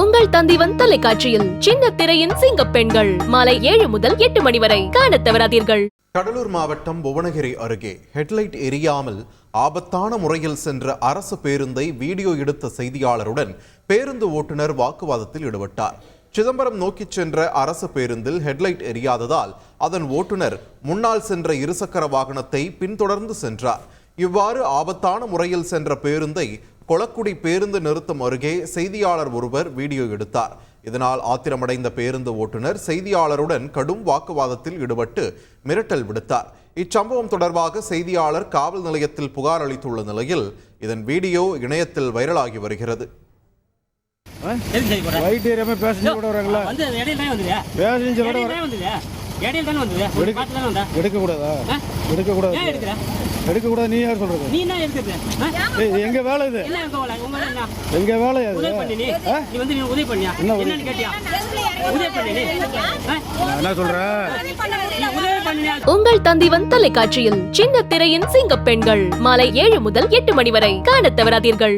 உங்கள் தந்திவன் தொலைக்காட்சியில் சின்ன திரையின் சிங்க பெண்கள். மாலை ஏழு முதல் எட்டு மணி வரை காண தவறாதீர்கள். கடலூர் மாவட்டம் புவனகிரி அருகே ஹெட்லைட் எரியாமல் ஆபத்தான முறையில் சென்ற அரசு பேருந்தை வீடியோ எடுத்த செய்தியாளருடன் பேருந்து ஓட்டுநர் வாக்குவாதத்தில் ஈடுபட்டார். சிதம்பரம் நோக்கிச் சென்ற அரசு பேருந்தில் ஹெட்லைட் எரியாததால் அதன் ஓட்டுநர் முன்னால் சென்ற இருசக்கர வாகனத்தை பின்தொடர்ந்து சென்றார். இவ்வாறு ஆபத்தான முறையில் சென்ற பேருந்தை கொளக்குடி பேருந்து நிறுத்தம் அருகே செய்தியாளர் ஒருவர் வீடியோ எடுத்தார். இதனால் ஆத்திரமடைந்த பேருந்து ஓட்டுநர் செய்தியாளருடன் கடும் வாக்குவாதத்தில் ஈடுபட்டு மிரட்டல் விடுத்தார். இச்சம்பவம் தொடர்பாக செய்தியாளர் காவல் நிலையத்தில் புகார் அளித்துள்ள நிலையில் இதன் வீடியோ இணையத்தில் வைரலாகி வருகிறது. எதுக்கு இடையில தானே வந்தது? இடையில தானே வந்தா? எடுக்க கூடாதா? எடுக்க கூடாது ஏன் எடுக்கிற? எடுக்க கூடாது நீ யார் சொல்றது? நீ என்ன எடுக்கிறது? எங்க வேலை இது? என்ன உங்க வேலை? உங்க வேலை என்ன எங்க வேலை அது? உதவி பண்ணி நீ. நீ வந்து நீ உதவி பண்ணியா? என்ன? என்னன்னு கேட்டியா? உதவி பண்ணி நீ. என்ன உங்கள் தந்திவன் தொலைக்காட்சியில் சின்ன திரையின் சிங்க பெண்கள் மாலை ஏழு முதல் எட்டு மணி வரை. காணத் தவறாதீர்கள்.